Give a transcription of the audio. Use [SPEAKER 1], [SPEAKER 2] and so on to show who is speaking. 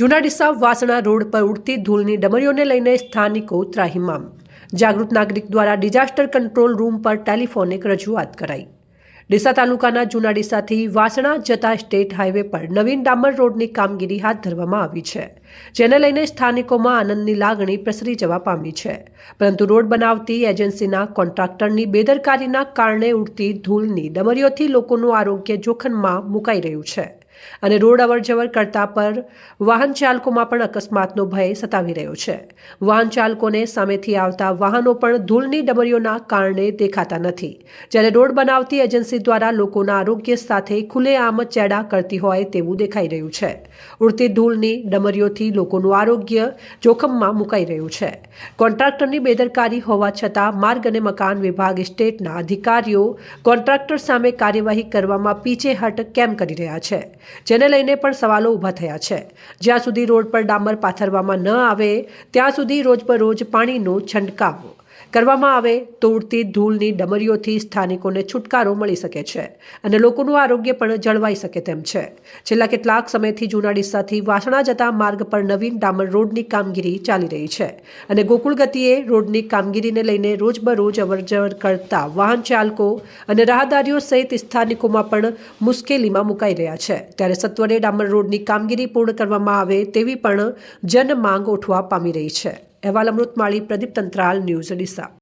[SPEAKER 1] જૂના ડીસા વાસણા રોડ પર ઉડતી ધૂળની ડમરીઓને લઈને સ્થાનિકો ત્રાહિમામ જાગૃત નાગરિક દ્વારા ડિઝાસ્ટર કંટ્રોલ રૂમ પર ટેલિફોનિક રજૂઆત કરાઈ. ડીસા તાલુકાના જૂના ડીસાથી વાસણા જતા સ્ટેટ હાઈવે પર નવીન ડામર રોડની કામગીરી હાથ ધરવામાં આવી છે, જેને લઈને સ્થાનિકોમાં આનંદની લાગણી પ્રસરી જવા પામી છે. પરંતુ રોડ બનાવતી એજન્સીના કોન્ટ્રાક્ટરની બેદરકારીના કારણે ઉડતી ધૂળની ડમરીઓથી લોકોનું આરોગ્ય જોખમમાં મુકાઈ રહ્યું છે. અને રોડ અવરજવર કરતા પર વાહન ચાલકોમાં પણ અકસ્માતનો ભય સતાવી રહ્યો છે. વાહન ચાલકોને સામેથી આવતા વાહનો પણ ધૂળની ડમરીઓના કારણે દેખાતા નથી. જ્યારે રોડ બનાવતી એજન્સી દ્વારા લોકોના આરોગ્ય સાથે ખુલ્લેઆમ ચેડા કરતી હોય તેવું દેખાઈ રહ્યું છે. ઉડતી ધૂળની ડમરીઓથી લોકોનું આરોગ્ય જોખમમાં મુકાઈ રહ્યું છે. કોન્ટ્રાક્ટરની બેદરકારી હોવા છતાં માર્ગ અને મકાન વિભાગ સ્ટેટના અધિકારીઓ કોન્ટ્રાક્ટર સામે કાર્યવાહી કરવામાં પીછેહટ કેમ કરી રહ્યા છે? જેને લઈને પણ સવાલો ઊભા થયા છે. જ્યાં સુધી રોડ પર ડામર પાથરવામાં ન આવે, ત્યાં સુધી રોજ પર રોજ પાણીનો છંટકાવ. કરવામાં આવે તો ઉડતી ધૂળની ડમરીઓથી સ્થાનિકોને છુટકારો મળી શકે છે અને લોકોનું આરોગ્ય પણ જળવાઈ શકે તેમ છે. છેલ્લા કેટલાક સમયથી જૂના ડિસ્સાથી વાસણા જતા માર્ગ પર નવીન ડામર રોડની કામગીરી ચાલી રહી છે અને ગોકુળ ગતિએ રોડની કામગીરીને લઈને રોજબરોજ અવરજવર કરતા વાહન ચાલકો અને રાહદારીઓ સહિત સ્થાનિકોમાં પણ મુશ્કેલીમાં મુકાઈ રહ્યા છે. ત્યારે સત્વરે ડામર રોડની કામગીરી પૂર્ણ કરવામાં આવે તેવી પણ જન માંગ ઉઠવા પામી રહી છે. અહેવાલ અમૃતમાળી પ્રદીપ તંત્રાલ ન્યૂઝ ડીસા